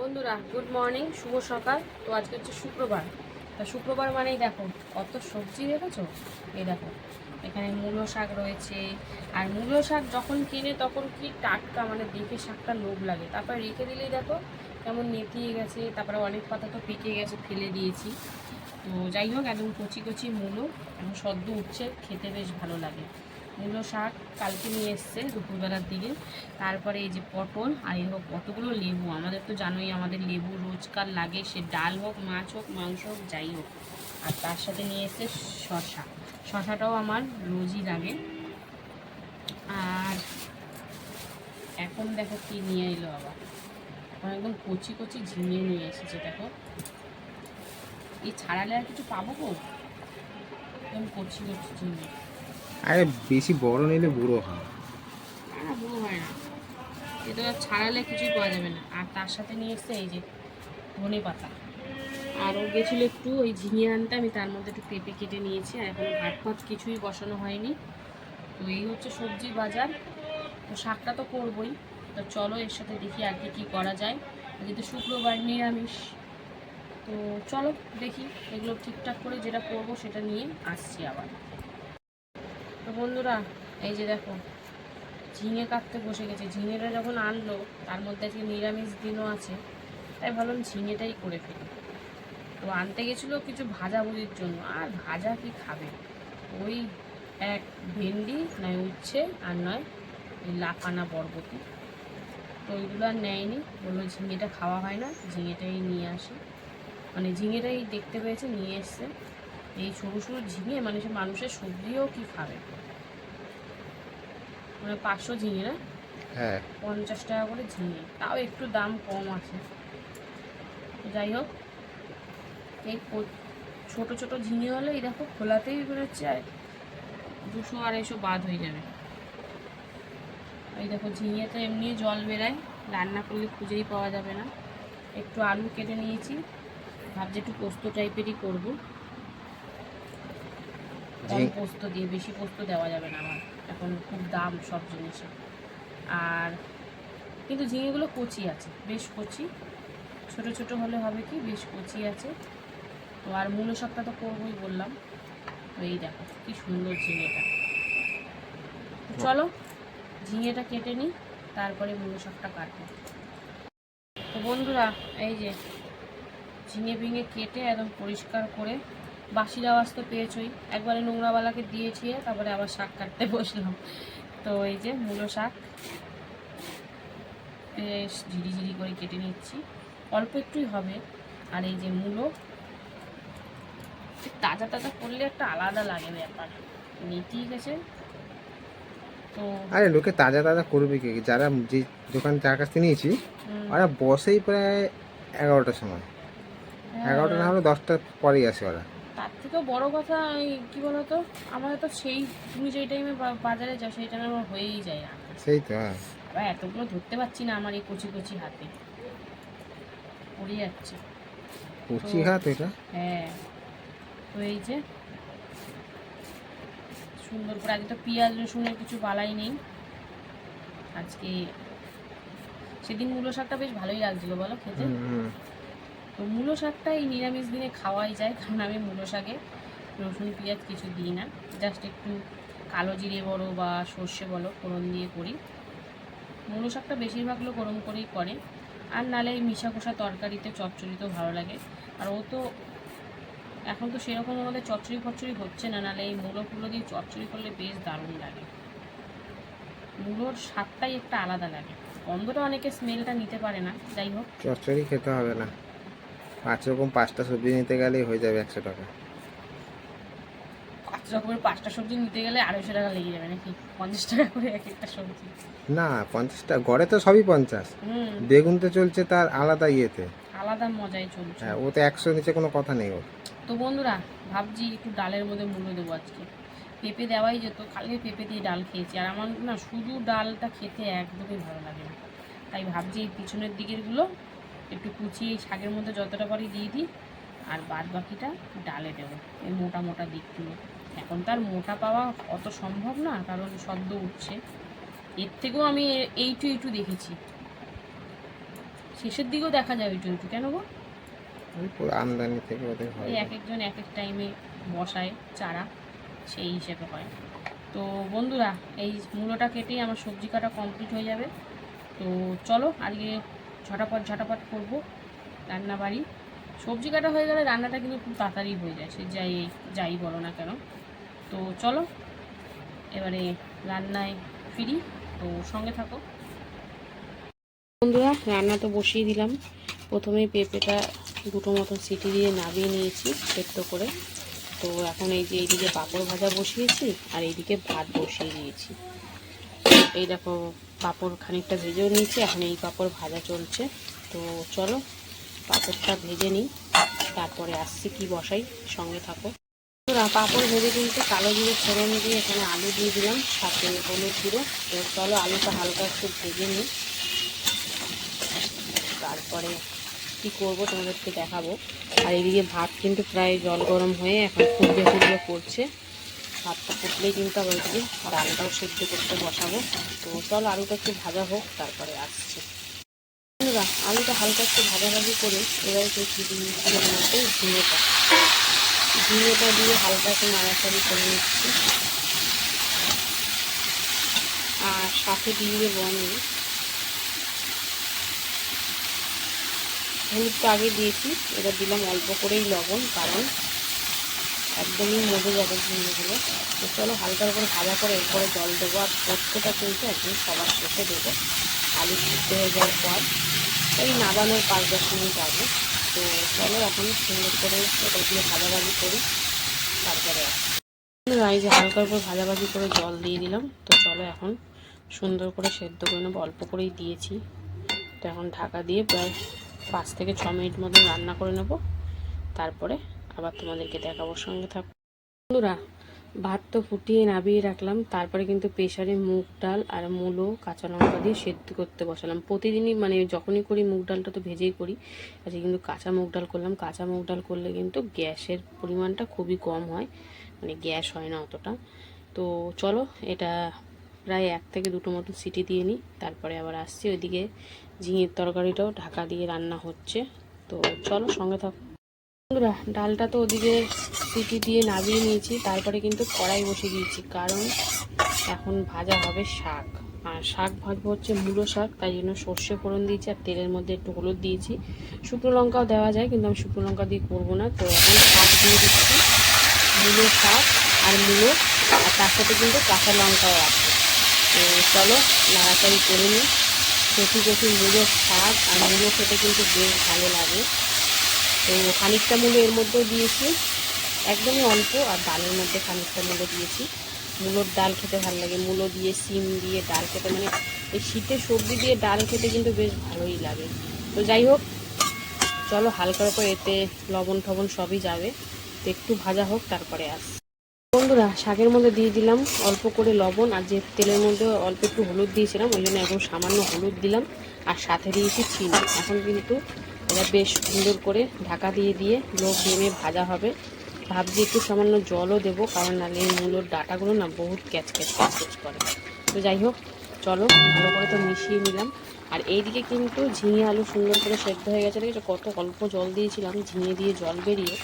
বন্ধুরা good morning শুভ সকাল। তো আজকে হচ্ছে শুক্রবার। তা শুক্রবার মানেই দেখো, কত সবজি দেখেছ এই দেখো, এখানে মূলো শাক রয়েছে। আর মূলো শাক যখন কিনে তখন কি টাটকা মানে দেখে শাকটা লোভ লাগে। তারপর রেখে দিলেই দেখো, কেমন নেতিয়ে গেছে। তারপরে অনেক পাতা তো পেকে গেছে, ফেলে দিয়েছি। তো যাই হোক, একদম কচি কচি মূলো এখন সদ্য উঠছে খেতে বেশ ভালো লাগে। মূলো শাক কালকে নিয়ে এসছে দুপুরবেলার দিকে। তারপরে এই যে পটল, আর এই হোক কতগুলো লেবু, আমাদের তো জানোই আমাদের লেবু রোজকার লাগে, সে ডাল হোক, মাছ হোক, মাংস হোক, যাই হোক। আর তার সাথে নিয়ে এসছে শশা শশাটাও আমার রোজই লাগে। আর এখন দেখো কি নিয়ে এলো আবার। এখন একদম কচি কচি ঝিঙে নিয়ে এসেছে, দেখো। এই ছাড়ালে আর কিছু পাবো গো? একদম কচি কচি ঝিঙে। আরে বেশি বড় নিলে বুড়ো হয়। না বুড়ো হয় না। এ তো আর ছাড়ালে কিছুই পাওয়া যাবে না। আর তার সাথে নিয়ে এসছে এই যে ধনে পাতা। আর ও গেছিল একটু ওই ঝিঙে আনতে, আমি তার মধ্যে একটু পেঁপে কেটে নিয়েছি, আর এখনও ভাত ফাত কিছুই বসানো হয়নি। তো এই হচ্ছে সবজির বাজার। তো শাকটা তো করবই। তো চলো এর সাথে দেখি আর কি কী করা যায়। যেহেতু শুক্রবার, নিরামিষ। তো চলো দেখি, এগুলো ঠিকঠাক করে যেটা করব সেটা নিয়ে আসছি আবার। বন্ধুরা, এই যে দেখো, ঝিঙে কাটতে বসে গেছে। ঝিঙেটা যখন আনলো, তার মধ্যে আজকে নিরামিষ দিনও আছে, তাই ভাবলাম ঝিঙেটাই করে ফেলি। তো আনতে গেছিল কিছু ভাজা ভাজাভুজির জন্য, আর ভাজা কি খাবে? ওই এক ভেন্ডি, নয় উচ্ছে, আর নয় ওই লাফানা বরবটি। তো ওইগুলো আর নেয়নি, বলল ঝিঙেটা খাওয়া হয় না, ঝিঙেটাই নিয়ে আসে। মানে ঝিঙেটাই দেখতে পেয়েছে, নিয়ে এসছে। এই সরু সরু ঝিঙে মানে সে মানুষের সবজিও কি খাবে? মানে পাঁচশো ঝিঙে না? হ্যাঁ। পঞ্চাশ টাকা করে ঝিঙে। তাও একটু দাম কম আছে। যাই হোক এই ছোট ছোট ঝিঙে হলে এই দেখো খোলাতেই বেরোচ্ছে আর দুশো আড়াইশো বাদ হয়ে যাবে। এই দেখো ঝিঙে তো এমনি জল বেরায় রান্না করলে খুঁজেই পাওয়া যাবে না। একটু আলু কেটে নিয়েছি ভাবছি একটু পোস্ত টাইপেরই করব। কম পোস্ত দিয়ে, বেশি পোস্ত দেওয়া যাবে না আমার। এখন খুব দাম সব জিনিসে। আর কিন্তু ঝিঙেগুলো কচি আছে, বেশ কচি। ছোট ছোট হলে হবে কি, বেশ কচি আছে। তো আর মূলো শাকটা তো করবোই বললাম। তো এই দেখো, কি সুন্দর ঝিঙেটা। চলো, ঝিঙেটা কেটে নিই, তারপরে মূলো শাকটা কাটবো। তো বন্ধুরা, এই যে ঝিঙে ভিঙে কেটে একদম পরিষ্কার করে বাসির আওয়াজ তো পেয়েছই। একবারে নোংরাওয়ালাকে দিয়েছি তারপরে আবার শাক কাটতে বসলাম। তো এই যে মূলো শাক বেশ ঝিরি ঝিরি করে কেটে নিচ্ছি। অল্প একটুই হবে। আর এই যে মূলো তাজা তাজা করলে একটা আলাদা লাগে ব্যাপার। নেতিয়ে গেছে। তো আরে লোকে তাজা তাজা করবে কি? যারা যে দোকান যার কাছ থেকে নিয়েছি ওরা বসেই প্রায় এগারোটার সময়। হ্যাঁ, এগারোটা না হলে দশটার পরেই আসে ওরা। তার থেকেও বড় কথা কি বলতো আমার তো সেই তুমি যেই টাইমে বাজারে যাও সেই টাইমে আমার হয়েই যায় না। সেই তো হ্যাঁ। আবার এতগুলো ধরতে পারছি না আমার এই কচি কচি হাতে। পড়ে যাচ্ছে। কচি হাত এটা? হ্যাঁ। তো এই যে সুন্দর করে আজকে তো পেঁয়াজ রসুনের কিছু বালাই নেই। আজকে সেদিন মূলো শাকটা বেশ ভালোই লাগছিল বলো খেতে। তো মূলো শাকটা এই নিরামিষ দিনে খাওয়াই যায়, কারণ আমি মূলো শাকে রসুন, পেঁয়াজ কিছু দিই না। জাস্ট একটু কালো জিরে বলো বা সর্ষে বলো, ফোড়ন দিয়ে করি। মূলো শাকটা বেশিরভাগ লোক ওরম করেই করে। আর নালে এই মিশা কষা তরকারিতে চচ্চড়িতেও ভালো লাগে। আর ও তো, এখন তো সেরকম আমাদের চচ্চড়ি ফচ্চড়ি হচ্ছে না, নালে এই মূলো ফুলো দিয়ে চচ্চড়ি করলে বেশ দারুণ লাগে। মূলোর স্বাদটাই একটা আলাদা লাগে। গন্ধটা অনেকে স্মেলটা নিতে পারে না, যাই হোক। চচ্চড়ি খেতে হবে না। পাঁচ রকম পাঁচটা সবজি নিতে গেলেই হয়ে যাবে একশো টাকা। পাঁচ রকমের পাঁচটা সবজি নিতে গেলে আড়াইশো টাকা লেগে যাবে নাকি? পঞ্চাশ টাকা করে এক একটা সবজি। না পঞ্চাশটা গড়ে তো সবই পঞ্চাশ। হুম। বেগুন তো চলছে তার আলাদা ইয়েতে। আলাদা মজায় চলছে। হ্যাঁ ও তো একশো নিচে কোনো কথা নেই ওর। তো বন্ধুরা ভাবছি একটু ডালের মধ্যে মূল্য দেবো আজকে। পেঁপে দেওয়াই যেত কালকে পেঁপে দিয়ে ডাল খেয়েছি। আর আমার না শুধু ডালটা খেতে একদমই ভালো লাগে না। তাই ভাবছি এই পিছনের দিকেরগুলো একটু কুচিয়ে শাকের মধ্যে যতটা পারি দিয়ে দিই আর বাদ বাকিটা ডালে দেবো এই মোটা মোটা দিকগুলো। এখন তার মোটা পাওয়া অত সম্ভব না কারণ সদ্য উঠছে। এর থেকেও আমি এইটু এইটু দেখেছি। শেষের দিকেও দেখা যাবে জন্তু কেন গো? আমদানি থেকে ওদের হয়। এই এক একজন এক এক টাইমে বসায় চারা সেই হিসেবে হয়। তো বন্ধুরা এই মূলোটা কেটেই আমার সবজি কাটা কমপ্লিট হয়ে যাবে। তো চলো আজকে ঝটাপট ঝটাপট করব রান্না বাড়ি সবজি কাটা হয়ে গেলে রান্নাটা কিন্তু খুব তাড়াতাড়ি হয়ে যায়, সে যাই যাই বলো না কেন। তো চলো, এবারে রান্নায় ফিরি, তো সঙ্গে থাকো। বন্ধুরা, রান্না তো বসিয়ে দিলাম। প্রথমে পেঁপেটা দুটো মতো সিটি দিয়ে নামিয়ে নিয়েছি, সেদ্ধ করে। তো এখন এই যে এইদিকে পাঁপড় ভাজা বসিয়েছি, আর এইদিকে ভাত বসিয়ে দিয়েছি। এই দেখো পাঁপড় খানিকটা ভেজেও নিয়েছি এখন এই পাঁপড় ভাজা চলছে। তো চলো পাঁপড়টা ভেজে নিই তারপরে আসছি কি বসাই সঙ্গে থাকো। বন্ধুরা, পাঁপড় ভেজে কিন্তু কালো জিরে ফোড়ন দিয়ে এখানে আলু দিয়ে দিলাম সাথে হলুদ গুঁড়ো তো চলো আলুটা হালকা একটু ভেজে নিই। তারপরে কি করব তোমাদেরকে দেখাবো। আর এদিকে ভাত কিন্তু প্রায় জল গরম হয়ে এখন ফুটবে ফুটবে করছে। ভাতটা ফুটলেই কিন্তু আবার ওইদিকে ডালটাও সেদ্ধ করতে বসাবো। তো চল আলুটা একটু ভাজা হোক, তারপরে আসছে। বন্ধুরা, আলুটা হালকা একটু ভাজাভাজি করে এবার একটু দিয়েছি মধ্যে ঝিঙেটা ঝিঙেটা দিয়ে হালকা একটু নাড়াচাড়ি করে নিচ্ছি। আর সাথে দিয়ে দেবো আমি হলুদ তো আগে দিয়েছি, এবার দিলাম অল্প করেই লবণ, কারণ একদমই মজে যাবে ঝিঙেগুলো তো চলো হালকা করে ভাজা করে এরপরে জল দেবো। আর পোস্তটা কিন্তু একদম সবার শেষে দেবো। আলু সিদ্ধ হয়ে যাওয়ার পর ওই নাবানোর পাঁচ দশ মিনিট আগে। তো চলো এখন সুন্দর করে এটা দিয়ে ভাজাভাজি করি। তারপরে এই যে হালকার উপর ভাজাভাজি করে জল দিয়ে দিলাম। তো চলো এখন সুন্দর করে সেদ্ধ করে নেব। অল্প করেই দিয়েছি। তো এখন ঢাকা দিয়ে প্রায় পাঁচ থেকে ছ মিনিট মতন রান্না করে নেব। তারপরে আবার তোমাদেরকে দেখাবো, সঙ্গে থাকো। বন্ধুরা, ভাত তো ফুটিয়ে নাবিয়ে রাখলাম, তারপরে কিন্তু প্রেশারে মুগ ডাল আর মূলো, কাঁচা লঙ্কা দিয়ে সেদ্ধ করতে বসালাম। প্রতিদিনই মানে যখনই করি, মুগ ডালটা তো ভেজেই করি, আজকে কিন্তু কাঁচা মুগ ডাল করলাম। কাঁচা মুগ ডাল করলে কিন্তু গ্যাসের পরিমাণটা খুবই কম হয় মানে গ্যাস হয় না অতটা। তো চলো, এটা প্রায় এক থেকে দুটো মতো সিটি দিয়ে নিই, তারপরে আবার আসছি। ওইদিকে ঝিঙের তরকারিটাও ঢাকা দিয়ে রান্না হচ্ছে। তো চলো, সঙ্গে থাকো। বন্ধুরা, ডালটা তো ওদিকে সিটি দিয়ে নামিয়ে নিয়েছি, তারপরে কিন্তু কড়াই বসিয়ে দিয়েছি, কারণ এখন ভাজা হবে শাক। আর শাক ভাজবো হচ্ছে মূলো শাক, তাই জন্য সর্ষে ফোড়ন দিয়েছি আর তেলের মধ্যে একটু হলুদ দিয়েছি। শুকনো লঙ্কাও দেওয়া যায়, কিন্তু আমি শুকনো লঙ্কা দিয়ে করব না। তো এখন শাক দিয়ে দিচ্ছি, মূলো শাক আর মূলো, আর তার সাথে কিন্তু কাঁচা লঙ্কাও আছে। তো চলো, নাড়াচাড়ি করে নিই। কচি কচি মূলো শাক আর মূলো খেতে কিন্তু বেশ ভালো লাগে। তো খানিকটা মূলো এর মধ্যেও দিয়েছি। একদমই অল্প আর ডালের মধ্যে খানিকটা মূলো দিয়েছি। মূলোর ডাল খেতে ভালো লাগে। মূলো দিয়ে সিম দিয়ে ডাল খেতে মানে এই শীতে সবজি দিয়ে ডাল খেতে কিন্তু বেশ ভালোই লাগে। তো যাই হোক, চলো হালকার উপর এতে লবণ টবণ সবই যাবে। তো একটু ভাজা হোক, তারপরে আস। বন্ধুরা, শাকের মধ্যে দিয়ে দিলাম অল্প করে লবণ আর যে তেলের মধ্যে অল্প একটু হলুদ দিয়েছিলাম, ওই জন্য একদম সামান্য হলুদ দিলাম। আর সাথে দিয়েছি চিনি। এখন কিন্তু এটা বেশ সুন্দর করে ঢাকা দিয়ে দিয়ে লো ফ্লেমে ভাজা হবে। ভাবছি একটু সামান্য জলও দেবো, কারণ নাহলে এই মূলোর ডাটাগুলো না বহুত ক্যাচ ক্যাচ ক্যাচ ক্যাচ করে। তো যাই হোক, চলো, ভালো করে তো মিশিয়ে নিলাম। আর এইদিকে কিন্তু ঝিঙে আলু সুন্দর করে সেদ্ধ হয়ে গেছে, দেখেছ? কত অল্প জল দিয়েছিলাম, ঝিঙে দিয়ে জল বেরিয়ে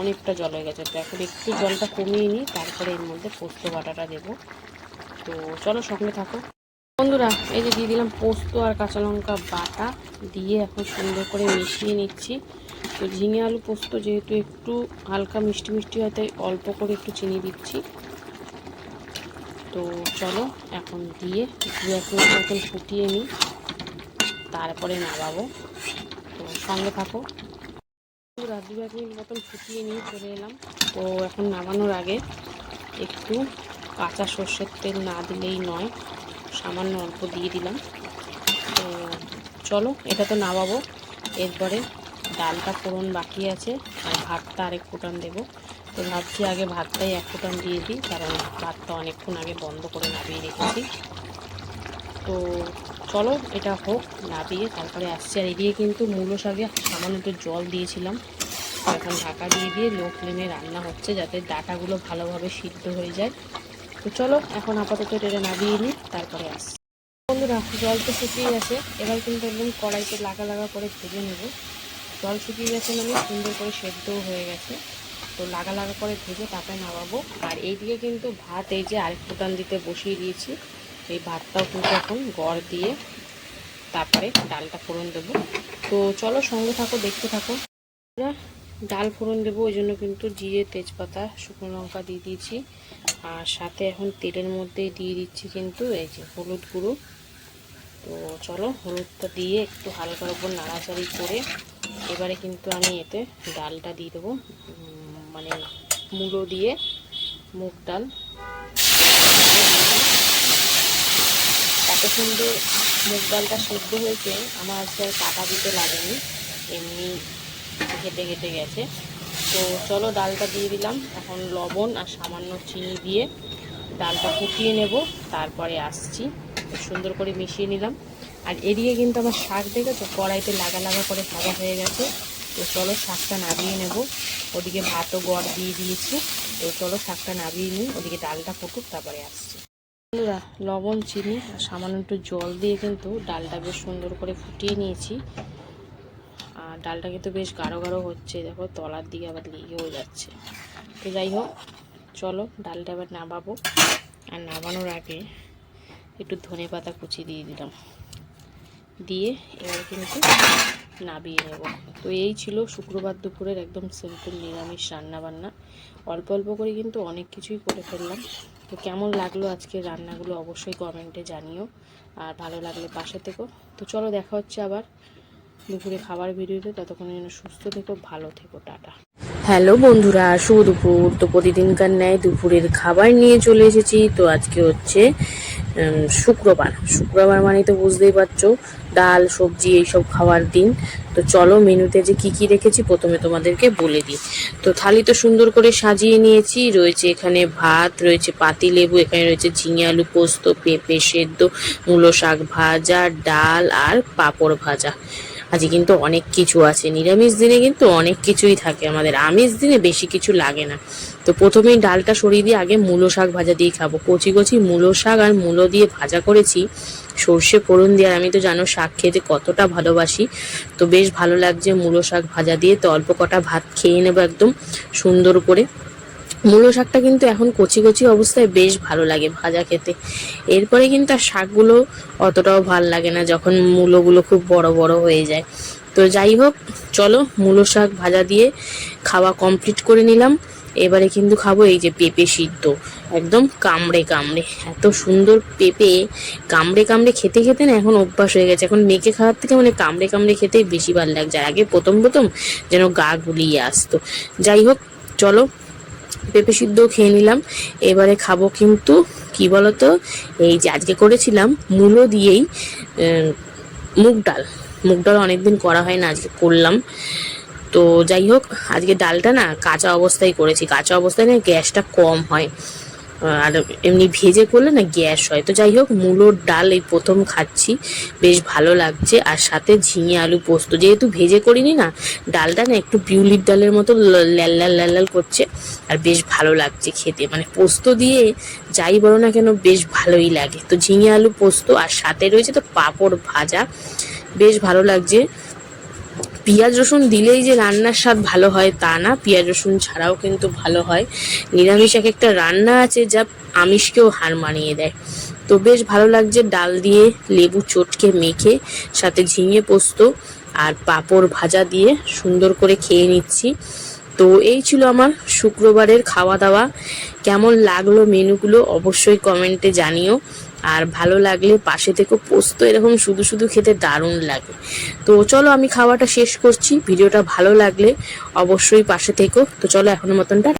অনেকটা জল হয়ে গেছে। তো এখন একটু জলটা কমিয়ে নিই, তারপরে এর মধ্যে পোস্ত বাটাটা দেবো। তো চলো সঙ্গে থাকো। বন্ধুরা, এই যে দিয়ে দিলাম পোস্ত আর কাঁচা লঙ্কা বাটা দিয়ে এখন সুন্দর করে মিশিয়ে নিচ্ছি। তো ঝিঙে আলু পোস্ত যেহেতু একটু হালকা মিষ্টি মিষ্টি হয়, তাই অল্প করে একটু চিনি দিচ্ছি। তো চলো, এখন দিয়ে দু এক মিনিট মতন ফুটিয়ে নিই, তারপরে নামাবো। তো সঙ্গে থাকো। বন্ধুরা, দু এক মিনিট মতন ফুটিয়ে নিয়ে চলে এলাম। তো এখন নামানোর আগে একটু কাঁচা সর্ষের তেল না দিলেই নয়। সামান্য অল্প দিয়ে দিলাম। তো চলো, এটা তো নামাবো। এরপরে ডালটা ফোড়ন বাকি আছে, আর ভাতটা আরেক ফোটান দেবো। তো ভাবছি আগে ভাতটাই এক ফোটান দিয়ে দিই, কারণ ভাতটা অনেকক্ষণ আগে বন্ধ করে নামিয়ে রেখেছি। তো চলো, এটা হোক, নাবিয়ে তারপরে আসছে। আর এদিকে কিন্তু মূলো শাকে সামান্য একটু জল দিয়েছিলাম। এখন ঢাকা দিয়ে দিয়ে লো ফ্লেমে রান্না হচ্ছে, যাতে ডাটাগুলো ভালোভাবে সিদ্ধ হয়ে যায়। তো চলো, এখন আপাতত এটা নাবিয়ে নিই, তারপরে আসছি। বন্ধুরা, জল তো শুকিয়ে গেছে, এবার কিন্তু একদম কড়াইতে লাগা লাগা করে ভেজে নেব। জল শুকিয়ে গেছে মানে সুন্দর করে সেদ্ধও হয়ে গেছে। তো লাগা লাগা করে ভেজে তারপরে নামাবো। আর এইদিকে কিন্তু ভাত, এই যে আরেক ফুটান দিতে বসিয়ে দিয়েছি, এই ভাতটাও কিন্তু এখন গড় দিয়ে তারপরে ডালটা ফোড়ন দেবো। তো চলো, সঙ্গে থাকো, দেখতে থাকো। ডাল ফোড়ন দেবো, ওই জন্য কিন্তু জিরে, তেজপাতা, শুকনো লঙ্কা দিয়ে দিয়েছি। আর সাথে এখন তেলের মধ্যে দিয়ে দিচ্ছি কিন্তু এই যে হলুদ গুঁড়ো। তো চলো, হলুদটা দিয়ে একটু হালকার উপর নাড়াচাড়ি করে এবারে কিন্তু আমি এতে ডালটা দিয়ে দেবো। মানে মুলো দিয়ে মুগ ডাল। এত সুন্দর মুগ ডালটা সেদ্ধ হয়েছে, আমার আজকে কাটা দিতে লাগেনি। এমনি ঘেটে ঘেটে গেছে। তো চলো ডালটা দিয়ে দিলাম। এখন লবণ আর সামান্য চিনি দিয়ে ডালটা ফুটিয়ে নেব। তারপরে আসছি। সুন্দর করে মিশিয়ে নিলাম। আর এদিকে কিন্তু আমার শাক দেখেছ? কড়াইতে লাগা লাগা করে ভাজা হয়ে গেছে। তো চলো শাকটা নাবিয়ে নেব। ওদিকে ভাতও গড় দিয়ে দিয়েছি। তো চলো শাকটা নাবিয়ে নিই। ওদিকে ডালটা ফুটুক, তারপরে আসছি। লবণ, চিনি আর সামান্য একটু জল দিয়ে কিন্তু ডালটা বেশ সুন্দর করে ফুটিয়ে নিয়েছি। ডালটা কিন্তু বেশ গাঢ় গাঢ় হচ্ছে, দেখো তলার দিকে আবার লেগেও যাচ্ছে। তো যাই হোক, চলো ডালটা এবার নামাবো। আর নামানোর আগে একটু ধনে পাতা কুচি দিয়ে দিলাম। দিয়ে এবার কিন্তু নাবিয়ে নেব। তো এই ছিল শুক্রবার দুপুরের একদম সিম্পল নিরামিষ রান্না বান্না অল্প অল্প করে কিন্তু অনেক কিছুই করে ফেললাম। তো কেমন লাগল আজকের রান্নাগুলো অবশ্যই কমেন্টে জানিও। আর ভালো লাগলে পাশে থেকো। তো চলো দেখা হচ্ছে আবার। দুপুরে খাবার ভিডিওতে ততক্ষণের জন্য সুস্থ থেকো, ভালো থেকো, টাটা। হ্যালো বন্ধুরা, শুভ দুপুর। তো প্রতিদিনকার ন্যায় দুপুরের খাবার নিয়ে চলে এসেছি। তো আজকে হচ্ছে শুক্রবার। শুক্রবার মানে তো বুঝতেই পারছ, ডাল, সবজি, এইসব খাওয়ার দিন। তো চলো মেনুতে যে কি কি রেখেছি, প্রথমে তোমাদেরকে বলে দিই। তো থালি তো সুন্দর করে সাজিয়ে নিয়েছি। রয়েছে এখানে ভাত, রয়েছে পাতি লেবু, এখানে রয়েছে ঝিঙে আলু পোস্ত, পেঁপে সেদ্ধ, মূলো শাক ভাজা, ডাল আর পাঁপড় ভাজা। আজকে কিন্তু অনেক কিছু আছে। নিরামিষ দিনে কিন্তু অনেক কিছুই থাকে আমাদের। আমিষ দিনে বেশি কিছু লাগে না। তো প্রথমেই ডালটা সরিয়ে দিয়ে আগে মূলো শাক ভাজা দিয়ে খাব। কচি কচি মূলো শাক আর মূলো দিয়ে ভাজা করেছি। সর্ষে ফোড়ন দিয়ে, আর আমি তো জানো শাক খেতে কতটা ভালোবাসি। তো বেশ ভালো লাগছে মূলো শাক ভাজা দিয়ে। তো অল্প কটা ভাত খেয়ে নেব একদম সুন্দর করে। মূলো শাকটা কিন্তু এখন কচি কচি অবস্থায় বেশ ভালো লাগে ভাজা খেতে। এরপরে কিন্তু আর শাকগুলো অতটাও ভালো লাগে না যখন মূলোগুলো খুব বড় বড় হয়ে যায়। তো যাই হোক, চলো মূলো শাক ভাজা দিয়ে খাওয়া কমপ্লিট করে নিলাম। এবারে কিন্তু খাব এই যে পেঁপে সিদ্ধ। একদম কামড়ে কামড়ে। এত সুন্দর পেঁপে কামড়ে কামড়ে খেতে খেতে না এখন অভ্যাস হয়ে গেছে। এখন মেখে খাওয়ার থেকে মানে কামড়ে কামড়ে খেতেই বেশি ভালো লাগছে। আগে প্রথম প্রথম যেন গা গুলিয়ে আসতো। যাই হোক, চলো পেঁপে সিদ্ধও খেয়ে নিলাম। এবারে খাব কিন্তু, কি বলতো, এই যে আজকে করেছিলাম মূলো দিয়েই মুগ ডাল। মুগ ডাল অনেকদিন করা হয় না, আজকে করলাম। তো যাই হোক, আজকে ডালটা না কাঁচা অবস্থায় করেছি। কাঁচা অবস্থায় না গ্যাসটা কম হয়। আর এমনি ভেজে করলে না গ্যাস হয়। তো যাই হোক, মূলোর ডাল এই প্রথম খাচ্ছি। বেশ ভালো লাগছে। আর সাথে ঝিঙে আলু পোস্ত। যেহেতু ভেজে করিনি না, ডালটা না একটু বিউলির ডালের মতো ল্যাল ল্যাল ল্যাল ল্যাল করছে। আর বেশ ভালো লাগছে খেতে। মানে পোস্ত দিয়ে যাই বলো না কেন, বেশ ভালোই লাগে। তো ঝিঙে আলু পোস্ত আর সাথে রয়েছে তো পাঁপড় ভাজা। বেশ ভালো লাগছে। পেঁয়াজ রসুন দিলেই যে রান্নার স্বাদ ভালো হয় তা না, পেঁয়াজ রসুন ছাড়াও কিন্তু ভালো হয়। নিরামিষ এক একটা রান্না আছে যা আমিষকেও হার মানিয়ে দেয়। তো বেশ ভালো লাগছে ডাল দিয়ে লেবু চটকে মেখে, সাথে ঝিঙে পোস্ত আর পাঁপড় ভাজা দিয়ে সুন্দর করে খেয়ে নিচ্ছি। তো এই ছিল আমার শুক্রবারের খাওয়া দাওয়া। কেমন লাগল মেনুগুলো অবশ্যই কমেন্টে জানিও। আর ভালো লাগলে পাশে থেকে পোস্ত এরকম শুধু শুধু খেতে দারুণ লাগে। তো চলো আমি খাওয়াটা শেষ করছি। ভিডিওটা ভালো লাগলে অবশ্যই পাশে থেকো। তো চলো এখনও মতনটা